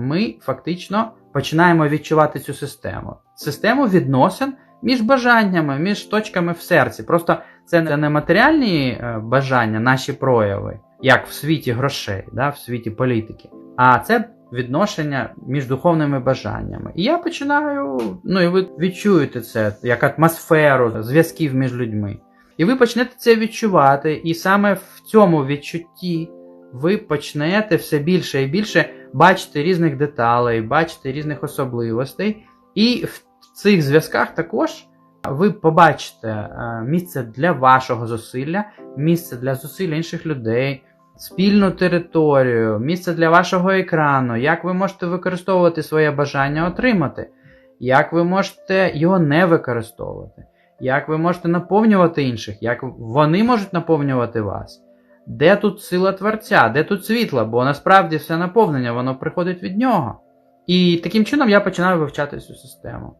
ми фактично починаємо відчувати цю систему. Систему відносин між бажаннями, між точками в серці. Просто це не матеріальні е, бажання, наші прояви, як в світі грошей, да, в світі політики, а це відношення між духовними бажаннями. І я починаю, ну і ви відчуєте це як атмосферу зв'язків між людьми. І ви почнете це відчувати, і саме в цьому відчутті ви почнете все більше і більше бачити різних деталей, бачити різних особливостей. І в цих зв'язках також ви побачите е, місце для вашого зусилля, місце для зусиль інших людей, спільну територію, місце для вашого екрану, як ви можете використовувати своє бажання отримати, як ви можете його не використовувати, як ви можете наповнювати інших, як вони можуть наповнювати вас. Де тут сила творця, де тут світло, бо насправді все наповнення, воно приходить від нього. І таким чином я починаю вивчати цю систему.